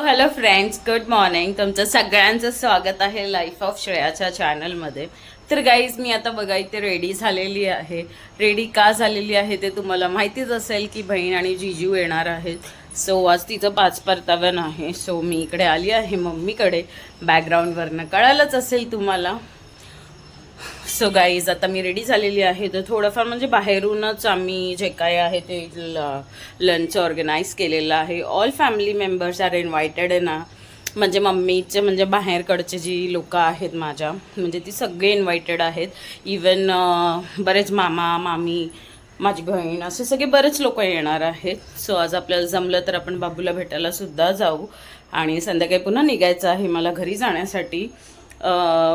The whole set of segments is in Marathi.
हॅलो फ्रेंड्स गुड मॉर्निंग तुमचं सगळ्यांचं स्वागत आहे लाईफ ऑफ श्रेयाच्या चॅनलमध्ये तर गाईज मी आता बघा इथे रेडी झालेली आहे. रेडी का झालेली आहे ते तुम्हाला माहितीच असेल की बहीण आणि जिजू येणार आहेत. सो आज तिचं पाच परतावन आहे. सो मी इकडे आली आहे मम्मीकडे. बॅकग्राऊंडवरनं कळालंच असेल तुम्हाला. सो गाईज आता मी रेडी झालेली आहे. तर थोडंफार म्हणजे बाहेरूनच आम्ही जे काय आहे ते लंच ऑर्गनाईज केलेलं आहे. All family members are invited आहे ना. म्हणजे मम्मीचे म्हणजे बाहेरकडचे जी लोक आहेत माझ्या म्हणजे ती सगळे इन्व्हायटेड आहेत. इवन बरेच मामा मामी माझी बहीण असे सगळे बरेच लोक येणार आहेत. सो आज आपल्याला जमलं तर आपण बाबूला भेटायला सुद्धा जाऊ. आणि संध्याकाळी पुन्हा निघायचं आहे मला घरी जाण्यासाठी.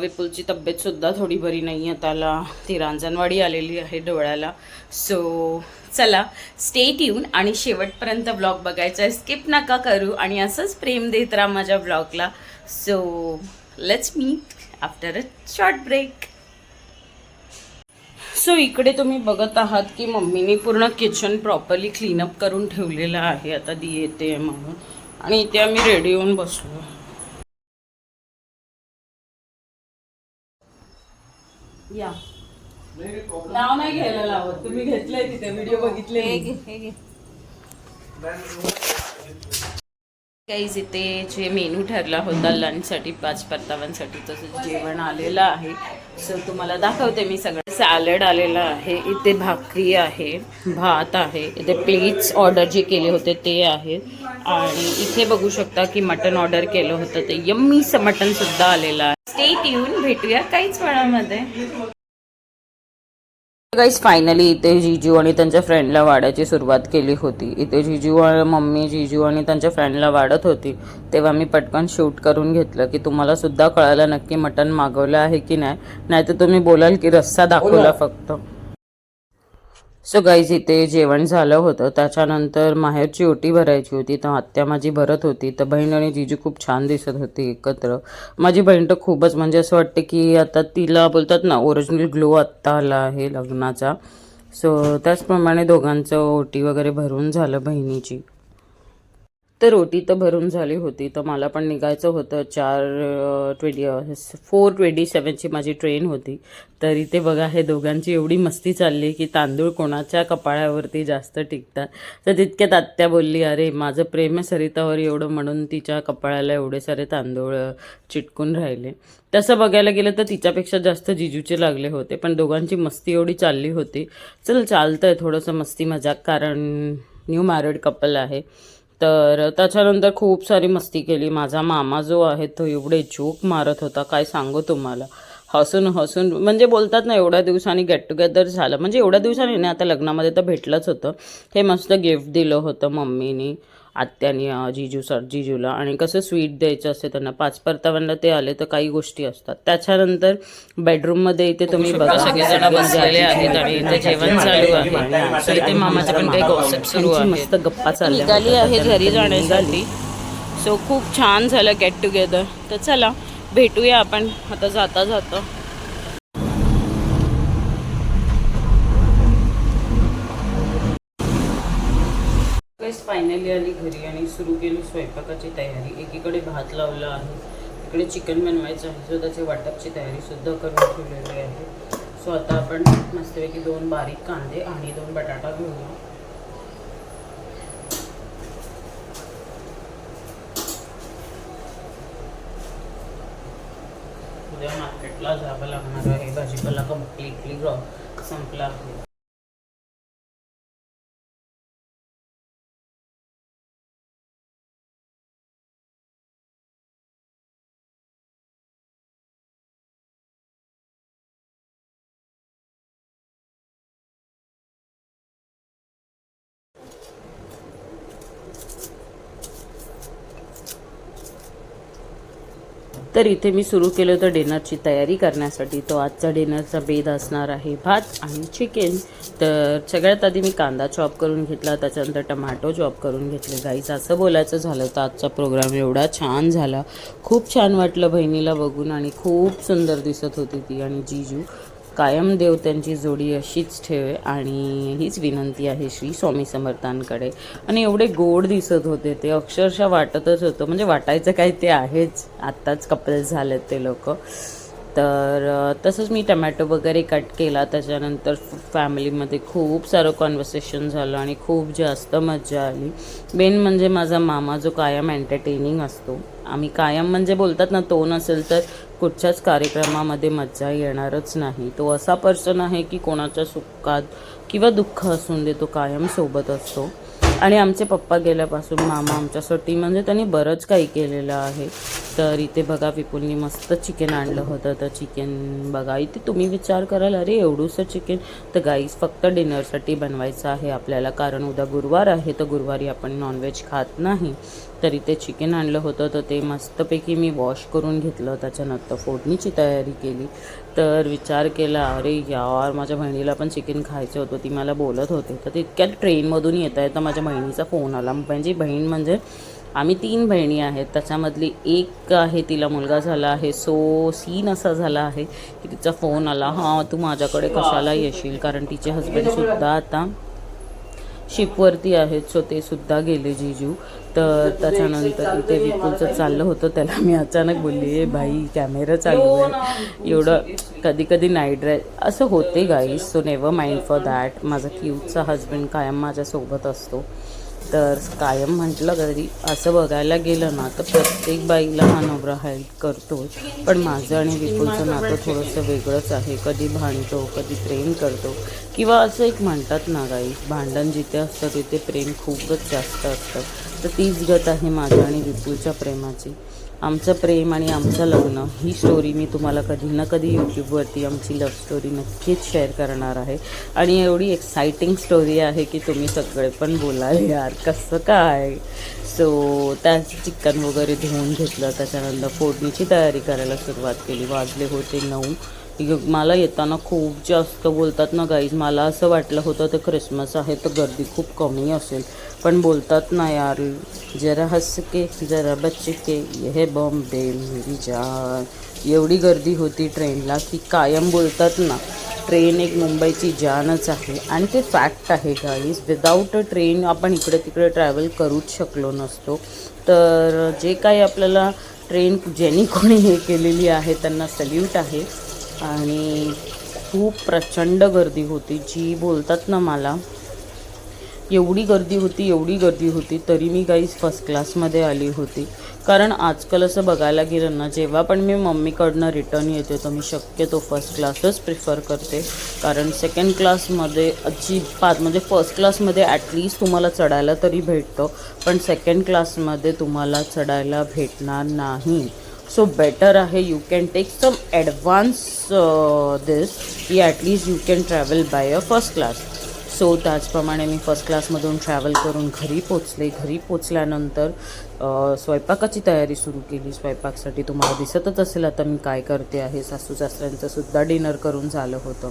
विपुलची तब्येतसुद्धा थोडी बरी नाही आहे त्याला ती रांजणवाडी आलेली आहे डोळ्याला. सो चला स्टेट येऊन आणि शेवटपर्यंत ब्लॉग बघायचा आहे. स्किप नका करू आणि असंच प्रेम देत राहा माझ्या ब्लॉगला so let's meet after a short break so इकडे तुम्ही बघत आहात की मम्मीने पूर्ण किचन प्रॉपरली क्लीनअप करून ठेवलेलं आहे. आता दी येते म्हणून. आणि इथे आम्ही रेडी होऊन बसलो या. नाव नाही घ्यायला लावत. तुम्ही घेतलंय तिथे व्हिडिओ बघितले काहीच इथे जे मेनू ठरला होता लंचसाठी पाच परताव्यांसाठी तसं जेवण आलेलं आहे. सो तुम्हाला दाखवते मी सगळं. सॅलड आलेलं आहे. इथे भाकरी आहे भात आहे. इथे प्लेट्स ऑर्डर जे केले होते ते आहेत आणि इथे बघू शकता की मटन ऑर्डर केलं होतं. ते यम्मीचं मटन सुद्धा आलेलं आहे. स्टेट येऊन भेटूया काहीच वेळामध्ये. गाईज फायनली इथे जिजू आणि त्यांच्या फ्रेंडला वाढायची सुरुवात केली होती. इथे जिजू आणि मम्मी जिजू आणि त्यांच्या फ्रेंडला वाढत होती. तेव्हा मी पटकन शूट करून घेतलं की तुम्हाला सुद्धा कळायला नक्की मटण मागवलं आहे की नाही? नाहीतर तुम्ही बोलाल की रस्सा दाखवला फक्त. सो गाईज इथे जेवण झालं होतं. त्याच्यानंतर माहेरची ओटी भरायची होती. तर आत्या माझी भरत होती. तर बहीण आणि जिजू खूप छान दिसत होती एकत्र. माझी बहीण तर खूपच म्हणजे असं वाटते की आता तिला बोलतात ना ओरिजिनल ग्लो आत्ता आला आहे लग्नाचा. सो त्याचप्रमाणे दोघांचं ओटी वगैरे भरून झालं बहिणीची. तर रोटी तर भरून झाली होती. तर मला पण निघायचं होतं. चार ट्वेंटी फोर ट्वेंटी सेवनची माझी ट्रेन होती. तर इथे बघा हे दोघांची एवढी मस्ती चालली की तांदूळ कोणाच्या कपाळावरती जास्त टिकतात. तर तितक्यात आत्या बोलली अरे माझं प्रेम आहे सरितावर एवढं म्हणून तिच्या कपाळाला एवढे सारे तांदूळ चिटकून राहिले. तसं बघायला गेलं तर तिच्यापेक्षा जास्त जिजूचे लागले होते. पण दोघांची मस्ती एवढी चालली होती. चल चालतं आहे थोडंसं मस्ती मजाक कारण न्यू मॅरिड कपल आहे. तर त्याच्यानंतर खूप सारी मस्ती केली. माझा मामा जो आहे तो एवढे जोक मारत होता काय सांगू तुम्हाला? हसून हसून म्हणजे बोलतात ना एवढ्या दिवसांनी गेट टुगेदर झालं. म्हणजे एवढ्या दिवसांनी नाही आता लग्नामध्ये तर भेटलंच होतं. हे मस्त गिफ्ट दिलं होतं मम्मीनी. आत्यानी अं, जिजू सर जिजूला आणि कसं स्वीट द्यायचं असते त्यांना. पाच परताव्यांना ते आले तर काही गोष्टी असतात. त्याच्यानंतर बेडरूममध्ये इथे तुम्ही बघा सगळेजण बसलेले आहेत आणि इथे जेवण चालू आहे. इथे मामाचे पण काही गॉसिप सुरू आहे. मस्त गप्पा चालल्या निघाली आहे घरी जाण्यासाठी. सो खूप छान झालं गेट टुगेदर तर चला भेटूया आपण. आता जाता जाता. फायनली आली घरी आणि सुरू केली स्वयंपाकाची तयारी. एकीकडे भात लावला आहे इकडे चिकन बनवायचं आहे. सो त्याची वाटपची तयारी सुद्धा करून ठेवलेली आहे. सो आता आपण मस्तपैकी दोन बारीक कांदे आणि दोन बटाटा घेऊया. उद्या मार्केटला जावं लागणार आहे. भाजीपाला कम्प्लिटली संपला आहे. तर इथे मी सुरू केलं होतं डिनरची तयारी करण्यासाठी. तो आजचा डिनरचा बेद असणार आहे भात आणि चिकन तर सगळ्यात आधी मी कांदा चॉप करून घेतला त्याच्यानंतर टमाटो चॉप करून घेतले. गाईच असं बोलायचं झालं तर आजचा प्रोग्राम एवढा छान झाला. खूप छान वाटलं बहिणीला बघून आणि खूप सुंदर दिसत होती ती आणि जीजू. कायम देव त्यांची जोडी अशीच ठेवे आणि हीच विनंती आहे श्री स्वामी समर्थांकडे. आणि एवढे गोड दिसत होते ते अक्षरशः वाटतच होतं. म्हणजे वाटायचं काय ते आहेच. आत्ताच कपल झालेत ते लोक. तर तसंच मी टमॅटो वगैरे कट केला. त्याच्यानंतर फॅमिलीमध्ये खूप सारं कॉन्व्हर्सेशन झालं आणि खूप जास्त मजा आली. मेन म्हणजे माझा मामा जो कायम एंटरटेनिंग असतो. आम्ही कायम म्हणजे बोलतात ना तो नसेल तर कुठच्याच कार्यक्रमामध्ये मज्जा येणारच नाही. तो असा पर्सन आहे की कोणाच्या सुखात किंवा दुःख असून दे तो कायम सोबत असतो. आणि आमचे पप्पा गेल्यापासून मामा आमच्यासाठी म्हणजे त्यांनी बरंच काही केलेलं आहे. तर इथे बघा विपुलनी मस्त चिकन आणलं होतं. तर चिकन बघा इथे तुम्ही विचार कराल अरे एवढूसं चिकन तर गाईस फक्त डिनरसाठी बनवायचं आहे आपल्याला. कारण उद्या गुरुवार आहे तर गुरुवारी आपण नॉनव्हेज खात नाही. तर इथे चिकन आणलं होतं तर ते मस्तपैकी मी वॉश करून घेतलं. त्याच्यानंतर फोडणीची तयारी केली. तर विचार केला अरे यार माझ्या बहिणीला पण चिकन खायचं होतं. ती मला बोलत होते. तर तितक्यात ट्रेनमधून येत आहे तर माझ्या बहिणीचा फोन आला. माझी बहीण म्हणजे आम्ही तीन बहिणी आहेत. त्याच्यामधली एक आहे तिला मुलगा झाला आहे. सो सीन असा झाला आहे की तिचा फोन आला हां तू माझ्याकडे कशाला येशील? कारण तिचे हस्बंडसुद्धा आता शिपवरती आहेत. सो ते सुद्धा गेले जीजू. तर त्याच्यानंतर इथे विपुलचं चाललं होतं त्याला मी अचानक बोलली आहे भाई कॅमेरा चालू आहे. एवढं कधी कधी नाईट ड्राईव्ह असं होते guys so never mind for that माझा क्यूटचा हजबंड कायम माझ्यासोबत असतो. तर कायम म्हटलं कधी असं बघायला गेलं ना तर प्रत्येक बाईला हा नवरा हेल्प करतो पण माझं आणि विपुलचं नातं थोडंसं वेगळंच आहे. कधी भांडतो कधी प्रेम करतो. किंवा असं एक म्हणतात ना गाई भांडण जिथे असतं तिथे प्रेम खूपच जास्त असतं. तर तीच गत आहे माझ्या आणि विपुलच्या प्रेमाची. आमचं प्रेम आणि आमचं लग्न ही स्टोरी मी तुम्हाला कधी ना कधी यूट्यूबवरती आमची लव्ह स्टोरी नक्कीच शेअर करणार आहे. आणि एवढी एक्साइटिंग स्टोरी आहे की तुम्ही सगळे पण बोलाल यार कसं काय? सो त्याच चिकन वगैरे धुवून घेतलं त्याच्यानंतर फोडणीची तयारी करायला सुरुवात केली. वाजले होते नऊ. मला येताना खूप जास्त बोलतात ना गाईज मला असं वाटलं होतं तर क्रिसमस आहे तर गर्दी खूप कमी असेल. पण बोलतात ना यार जरा हस के जरा बच्चे के हे बॉम्बे मेरी जान. एवढी गर्दी होती ट्रेनला की कायम बोलतात ना ट्रेन एक मुंबईची जानच आहे. आणि ते फॅक्ट आहे गाईज विदाऊट अ ट्रेन आपण इकडे तिकडे ट्रॅव्हल करूच शकलो नसतो. तर जे काही आपल्याला ट्रेन ज्यांनी कोणी हे केलेली आहे त्यांना सल्यूट आहे. आणि खूप प्रचंड गर्दी होती. जी बोलतात ना मला एवढी गर्दी होती एवढी गर्दी होती तरी मी काहीच फर्स्ट क्लासमध्ये आली होती. कारण आजकाल असं बघायला गेलं ना जेव्हा पण मी मम्मीकडनं रिटर्न येते तर मी शक्यतो फर्स्ट क्लासच प्रिफर करते. कारण सेकंड क्लासमध्ये अजिबात म्हणजे फर्स्ट क्लासमध्ये ॲटलिस्ट तुम्हाला चढायला तरी भेटतं पण सेकंड क्लासमध्ये तुम्हाला चढायला भेटणार नाही. सो बेटर आहे you can take some advance this की at least you can travel by a first class so त्याचप्रमाणे मी फर्स्ट क्लासमधून ट्रॅव्हल करून घरी पोचले घरी पोचल्यानंतर स्वयंपाकाची तयारी सुरू केली. स्वयंपाकसाठी तुम्हाला दिसतच असेल आता मी काय करते आहे. सासू सासऱ्यांचंसुद्धा डिनर करून झालं होतं.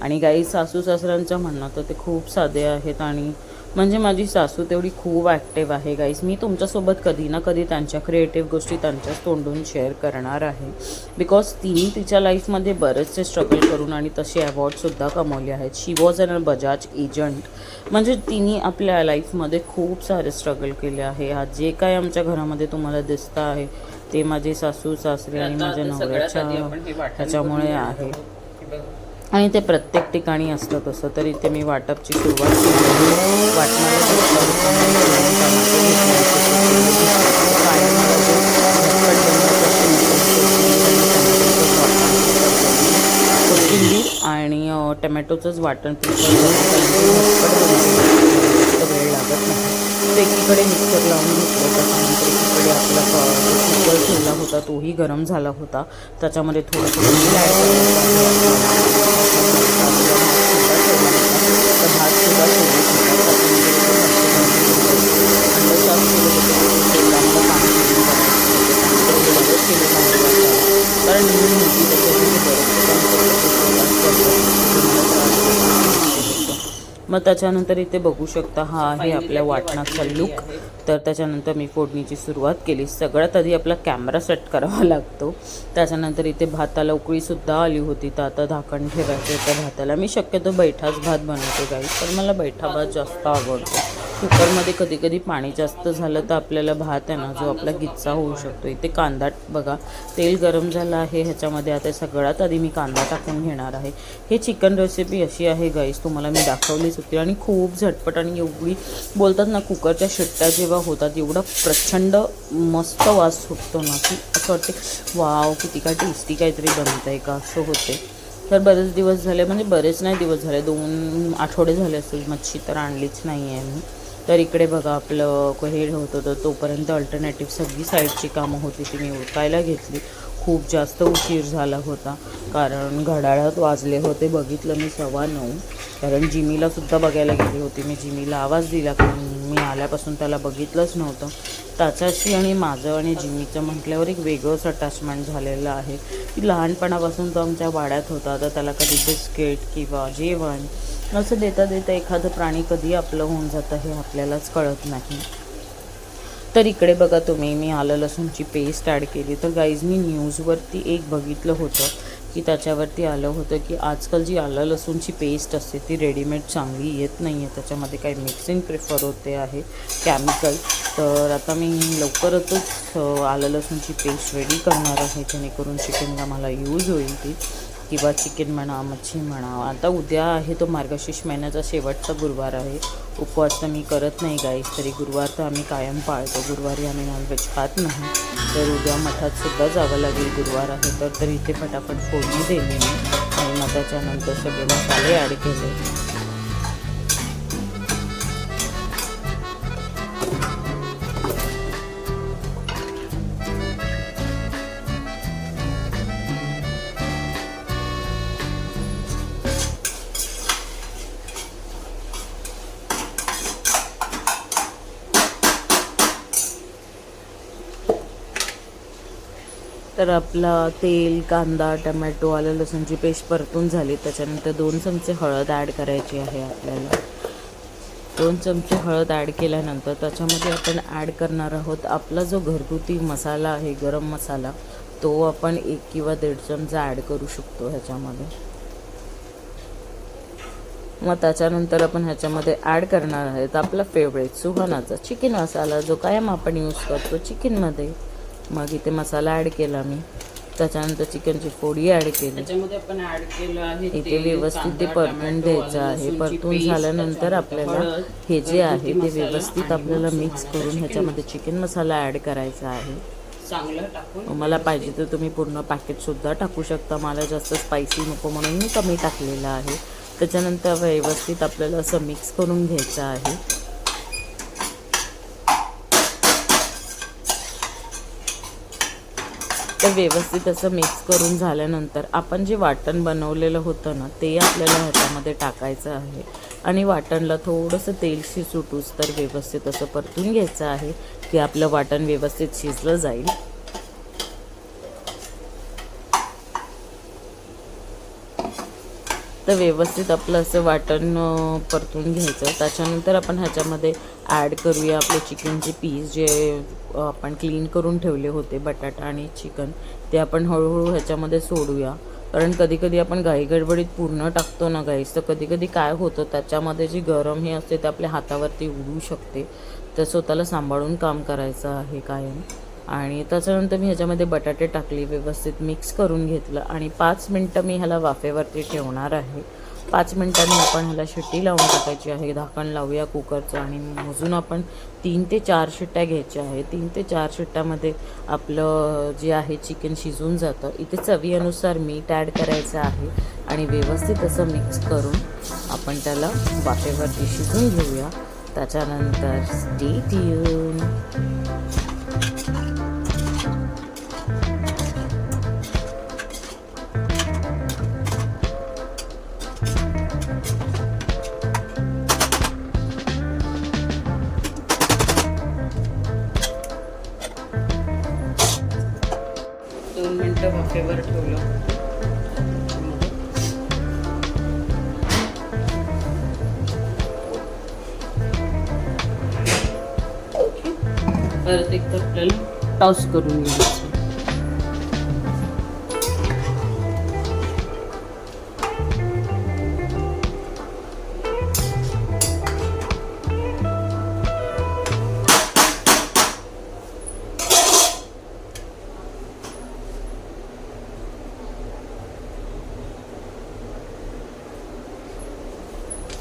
आणि काही सासू सासऱ्यांचं म्हणणं तर ते खूप साधे आहेत आणि म्हणजे माझी सासू तेवढी खूप ॲक्टिव्ह आहे गाईस मी तुमच्यासोबत कधी ना कधी त्यांच्या क्रिएटिव्ह गोष्टी त्यांच्याच तोंडून शेअर करणार आहे. बिकॉज तिने तिच्या लाईफमध्ये बरेचसे स्ट्रगल करून आणि तसे अवॉर्डसुद्धा कमवले आहेत. She was an Bajaj agent म्हणजे तिने आपल्या लाईफमध्ये खूप सारे स्ट्रगल केले आहे. आज जे काय आमच्या घरामध्ये तुम्हाला दिसतं आहे ते माझे सासू सासरे आणि माझ्या नवऱ्याच्या ह्याच्यामुळे आहे. आणि ते प्रत्येक ठिकाणी असतं तसं तर इथे मी वाटपची सुरुवात वाटणार आणि टमॅटोचंच वाटण एकीकडे मिक्सर लावून घेतलं त्याच्यानंतर एकीकडे आपला कुकर ठेवला होता तोही गरम झाला होता. त्याच्यामध्ये थोडंसं तेल ॲड करायचं आहे तर भात सुद्धा सोडत होता त्याच्यामध्ये अंडर शॉप केले होते तेलामध्ये पाणी घालून करायचं होतं. त्यानंतर हळद केलेला होता मग त्याच्यानंतर इथे बघू शकता हा आहे आपल्या वाटणाचा लुक तर त्याच्यानंतर मी फोडणीची सुरुवात केली. सगळ्यात आधी आपला कॅमेरा सेट करावा लागतो. त्याच्यानंतर इथे भाताला उकळीसुद्धा आली होती. तर आता झाकण ठेवायचं त्या भाताला मी शक्यतो बैठाच भात बनवते गाई तर मला बैठा भात जास्त आवडतो. कुकरमध्ये कधी कधी पाणी जास्त झालं तर आपल्याला भात आहे ना जो आपला गिच्चा होऊ शकतो. इथे कांदा बघा तेल गरम झालं आहे ह्याच्यामध्ये. आता सगळ्यात आधी मी कांदा टाकून घेणार आहे. हे चिकन रेसिपी अशी आहे गाईस तुम्हाला मी दाखवलीच होती. आणि खूप झटपट आणि एवढी बोलतात ना कुकरच्या शिट्ट्या जेव्हा होतात एवढा प्रचंड मस्त वास सुटतो ना की असं वाटते वाव किती काय टेस्टी काहीतरी बनत आहे का? असं होते. तर बरेच दिवस झाले म्हणजे बरेच नाही दिवस झाले दोन आठवडे झाले असतील मच्छी तर आणलीच नाही आहे मी. तर इकडे बघा आपलं हे होत होतं तोपर्यंत अल्टरनेटिव्ह सगळी साईडची कामं होती ती मी उरकायला घेतली. खूप जास्त उशीर झाला होता कारण घड्याळात वाजले होते बघितलं मी सव्वा नऊ. कारण जिमीलासुद्धा बघायला गेली होती. मी जिमीला आवाज दिला कारण मी आल्यापासून त्याला बघितलंच नव्हतं. त्याच्याशी आणि माझं आणि जिमीचं म्हटल्यावर एक वेगळंच अटॅचमेंट झालेलं आहे. की लहानपणापासून तो आमच्या वाड्यात होता. तर त्याला कधी बिस्किट किंवा जेवण असं देता देता एखादं प्राणी कधी आपलं होऊन जातं हे आपल्यालाच कळत नाही. तर इकडे बघा तुम्ही मी आलं लसूणची पेस्ट ॲड केली. तर गाईज मी न्यूजवरती एक बघितलं होतं की त्याच्यावरती आलं होतं की आजकाल जी आलं लसूणची पेस्ट असते ती रेडीमेड चांगली येत नाही आहे त्याच्यामध्ये काही मिक्सिंग प्रिफर होते आहे केमिकल तर आता मी लवकरच आलं लसूणची पेस्ट रेडी करणार आहे जेणेकरून चिकनला मला यूज होईल ती. किंवा चिकन म्हणा मच्छी म्हणा आता उद्या आहे तो मार्गशीर्ष महिन्याचा शेवटचा गुरुवार आहे. उपवास तर मी करत नाही गाईस तरी गुरुवार तर आम्ही कायम पाळतो. गुरुवारी आम्ही नॉनव्हेज खात नाही. तर उद्या मठात सुद्धा जावं लागेल गुरुवार आहे तर इथे फटाफट फोडणी दिली मी आणि मग त्याच्यानंतर सगळे मसाले ॲड केले. तर आपला तेल कांदा टमॅटो आलं लसूणची पेस्ट परतून झाली. त्याच्यानंतर दोन चमचे हळद ॲड करायची आहे आपल्याला. दोन चमचे हळद ॲड केल्यानंतर त्याच्यामध्ये आपण ॲड करणार आहोत आपला जो घरगुती मसाला आहे गरम मसाला तो आपण एक किंवा दीड चमचा ॲड करू शकतो ह्याच्यामध्ये. मग त्याच्यानंतर आपण ह्याच्यामध्ये ॲड करणार आहेत आपला फेवरेट सुहानाचा चिकन मसाला जो कायम आपण यूज करतो चिकनमध्ये. मग इथे मसाला ॲड केला मी. त्याच्यानंतर चिकनची फोडी ॲड केली. इथे व्यवस्थित ते परतून द्यायचं आहे. परतून झाल्यानंतर आपल्याला हे जे आहे ते व्यवस्थित आपल्याला मिक्स करून ह्याच्यामध्ये चिकन मसाला ॲड करायचा आहे. मला पाहिजे तर तुम्ही पूर्ण पॅकेटसुद्धा टाकू शकता. मला जास्त स्पायसी नको म्हणून मी कमी टाकलेलं आहे. त्याच्यानंतर व्यवस्थित आपल्याला असं मिक्स करून घ्यायचं आहे. तर व्यवस्थित असं मिक्स करून झाल्यानंतर आपण जे वाटण बनवलेलं होतं ना ते आपल्याला ह्याच्यामध्ये टाकायचं आहे. आणि वाटणला थोडंसं तेल सुटूस तर व्यवस्थित असं परतून घ्यायचं आहे की आपलं वाटण व्यवस्थित शिजलं जाईल. तर व्यवस्थित आपलं असं वाटण परतून घ्यायचं. त्याच्यानंतर आपण ह्याच्यामध्ये ॲड करूया आपले चिकनचे पीस जे आपण क्लीन करून ठेवले होते बटाटा आणि चिकन ते आपण हळूहळू ह्याच्यामध्ये सोडूया. कारण कधीकधी आपण घाई गडबडीत पूर्ण टाकतो ना गाईस तर कधीकधी काय होतं त्याच्यामध्ये जी गरम हे असते ते आपल्या हातावरती उडू शकते. तर स्वतःला सांभाळून काम करायचं आहे कायम. आणि त्याच्यानंतर मी ह्याच्यामध्ये बटाटे टाकले व्यवस्थित मिक्स करून घेतलं आणि पाच मिनटं मी ह्याला वाफेवरती ठेवणार आहे. पाच मिनटांनी आपण ह्याला शिट्टी लावून टाकायची आहे. झाकण लावूया कुकरचं आणि मोजून आपण तीन ते चार शिट्ट्या घ्यायच्या आहे तीन ते चार शिट्ट्यामध्ये आपलं जे आहे चिकन शिजून जातं. इथे चवीनुसार मीठ ॲड करायचं आहे आणि व्यवस्थित असं मिक्स करून आपण त्याला वाफेवरती शिजून घेऊया. त्याच्यानंतर स्टे ट्यून परत एक आपल्याला टॉस करून घ्यायचं.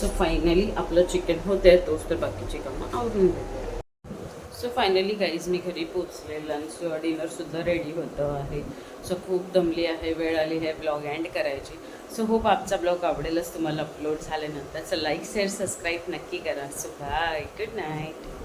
सो फायनली आपलं चिकन होते तोच तर बाकीची कामं आवरून घेते सो फायनली गाईज मी घरी पोचले लंच डिनरसुद्धा रेडी होतं आहे. सो खूप दमली आहे वेळ आली आहे ब्लॉग अँड करायची. सो होप आपचा ब्लॉग आवडेलच तुम्हाला अपलोड झाल्यानंतर. सो लाईक शेअर सबस्क्राईब नक्की करा. So bye good night